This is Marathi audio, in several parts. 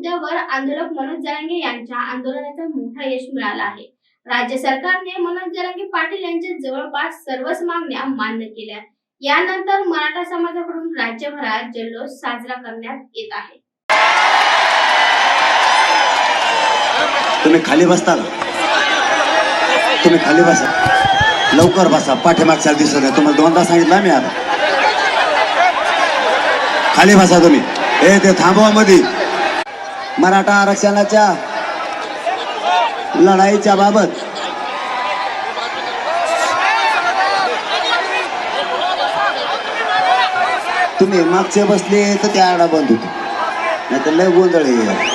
मुद्द्यावर आंदोलक मनोज जरांगे यांच्या आंदोलनाचा मोठा यश मिळाला आहे. राज्य सरकारने मनोज जरांगे पाटील यांच्या जवळपास सर्वच मागण्या मान्य केल्या. यानंतर मराठा समाजाकडून राज्यभरात जल्लोष साजरा करण्यात येत आहे. तुम्ही खाली बसता तुम्ही खाली बसा. लवकर बसा. पाठीमागच्या दिसत आहे तुम्हाला दोनदा सांगितलं मी आता. खाली बसा तुम्ही. ए ते थांबवा मध्ये मराठा आरक्षणाच्या लढाईच्या बाबत तुम्ही मागचे बसले तर त्या आडा बंद होतो. नाही तर लय गोंधळ आहे.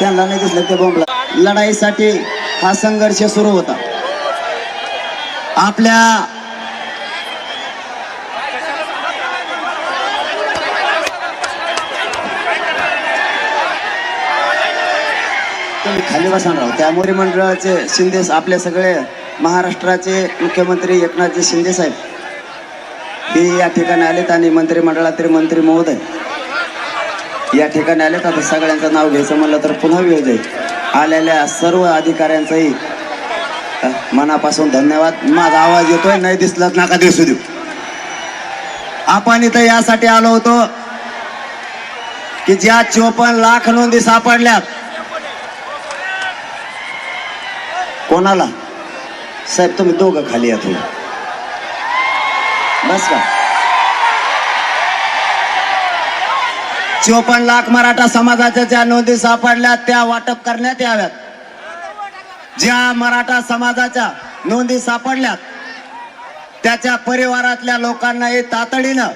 त्यांना नाही दिसलं ते बोंबला. लढाईसाठी हा संघर्ष सुरू होता. आपल्या तुम्ही खाली बसणार राहू त्यामुळे मंडळाचे शिंदे आपले सगळे महाराष्ट्राचे मुख्यमंत्री एकनाथजी शिंदे साहेब. हे या ठिकाणी आलेत आणि मंत्रिमंडळातील मंत्री महोदय. या ठिकाणी आलेत. आता सगळ्यांचं नाव घ्यायचं म्हणलं तर पुन्हा वेळ जाईल. आलेल्या सर्व अधिकाऱ्यांचंही मनापासून धन्यवाद. माझा आवाज येतोय नाही दिसलाच नाका दिसू देऊ. आपण इथं यासाठी आलो होतो की ज्या चोपन्न लाख नोंदी सापडल्यात कोणाला? साहेब तुम्ही दोघं खाली या थोडं. बस का? चोपन्न लाख मराठा समाजाच्या ज्या नोंदी सापडल्या त्या वाटप करण्यात याव्यात. ज्या मराठा समाजाच्या नोंदी सापडल्यात त्याच्या परिवारातल्या लोकांना हे तातडीनं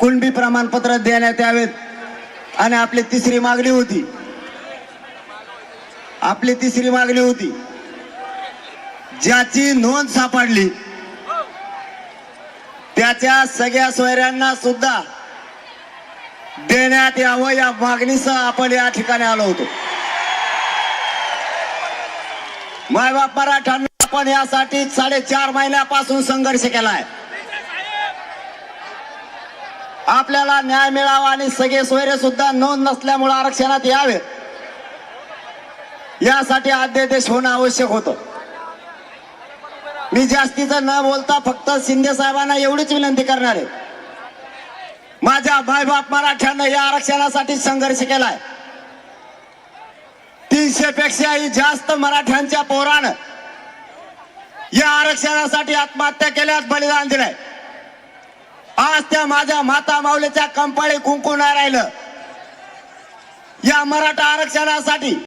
कुणबी प्रमाणपत्र देण्यात यावेत. आणि आपली तिसरी मागणी होती आपली तिसरी मागणी होती. ज्याची नोंद सापडली त्याच्या सगळ्या सोयऱ्यांना सुद्धा देण्यात यावं या मागणीसह आपण या ठिकाणी आलो होतो. मायबाप मराठ्यांना आपण यासाठी साडेचार महिन्यापासून संघर्ष केलाय. आपल्याला न्याय मिळावा आणि सगळे सोयरे सुद्धा नोंद नसल्यामुळे आरक्षणात यावे. यासाठी अध्यादेश होणं आवश्यक होतं. मी जास्तीचं न बोलता फक्त शिंदे साहेबांना एवढीच विनंती करणार आहे. माझ्या मायबाप मराठ्यानं या आरक्षणासाठी संघर्ष केलाय. तीनशे पेक्षाही जास्त मराठ्यांच्या पोरानं या आरक्षणासाठी आत्महत्या केल्यास बलिदान दिलंय. आज त्या माझ्या माता माऊलीच्या कंपाळी कुंकू नाही राहिलं. या मराठा आरक्षणासाठी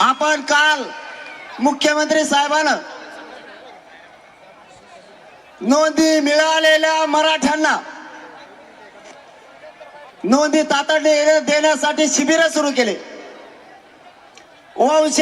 आपण काल मुख्यमंत्री साहेबांना नोंदी मिळालेल्या मराठ्यांना नोंदी तातडीने देण्यासाठी शिबिर सुरू केले. वंश